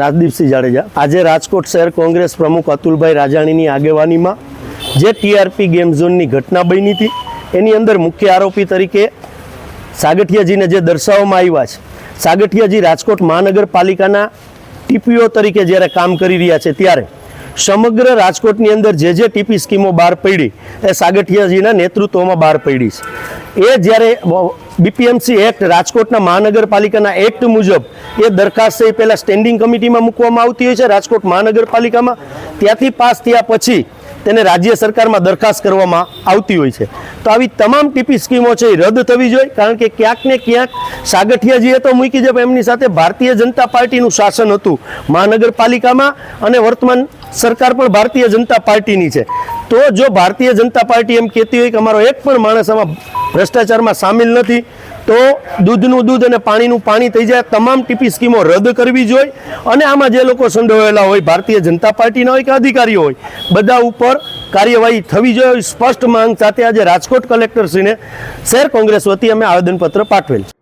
રાજદીપસિંહ જાડેજા. આજે રાજકોટ શહેર કોંગ્રેસ પ્રમુખ અતુલભાઈ રાજાણીની આગેવાનીમાં જે ટીઆરપી ગેમ ઝોનની ઘટના બની હતી, એની અંદર મુખ્ય આરોપી તરીકે સાગઠિયાજીને જે દર્શાવવામાં આવ્યા છે, સાગઠિયાજી રાજકોટ મહાનગરપાલિકાના ટીપીઓ તરીકે જ્યારે કામ કરી રહ્યા છે, ત્યારે સમગ્ર રાજકોટની અંદર જે જે ટીપી સ્કીમો બહાર પડી, એ સાગઠિયાજીના નેતૃત્વમાં બહાર પડી છે. એ જ્યારે બીપીએમસી એક્ટ, રાજકોટના મહાનગરપાલિકાના એક્ટ મુજબ એ દરખાસ્ત એ પહેલાં સ્ટેન્ડિંગ કમિટીમાં મૂકવામાં આવતી હોય છે, રાજકોટ મહાનગરપાલિકામાં. ત્યાંથી પાસ થયા પછી તેને રાજ્ય સરકારમાં દરખાસ્ત કરવામાં આવતી હોય છે. તો આવી તમામ ટીપી સ્કીમો છે એ રદ થવી જોઈએ, કારણ કે ક્યાંક ને ક્યાંક સાગઠિયાજીએ તો મૂકી છે એમની સાથે ભારતીય જનતા પાર્ટીનું શાસન હતું મહાનગરપાલિકામાં અને વર્તમાન સરકાર પણ ભારતીય જનતા પાર્ટીની છે. તો જો ભારતીય જનતા પાર્ટી એમ કહેતી હોય કે અમારો એક પણ માણસ આમાં ભ્રષ્ટાચારમાં સામેલ નથી, તો દૂધનું દૂધ અને પાણીનું પાણી થઈ જાય, તમામ ટીપી સ્કીમો રદ કરવી જોઈએ અને આમાં જે લોકો સંડોવાયેલા હોય, ભારતીય જનતા પાર્ટીના હોય કે અધિકારીઓ હોય, બધા ઉપર કાર્યવાહી થવી જોઈએ. સ્પષ્ટ માંગ સાથે આજે રાજકોટ કલેક્ટરશ્રીને શહેર કોંગ્રેસ વતી અમે આવેદનપત્ર પાઠવેલ છે.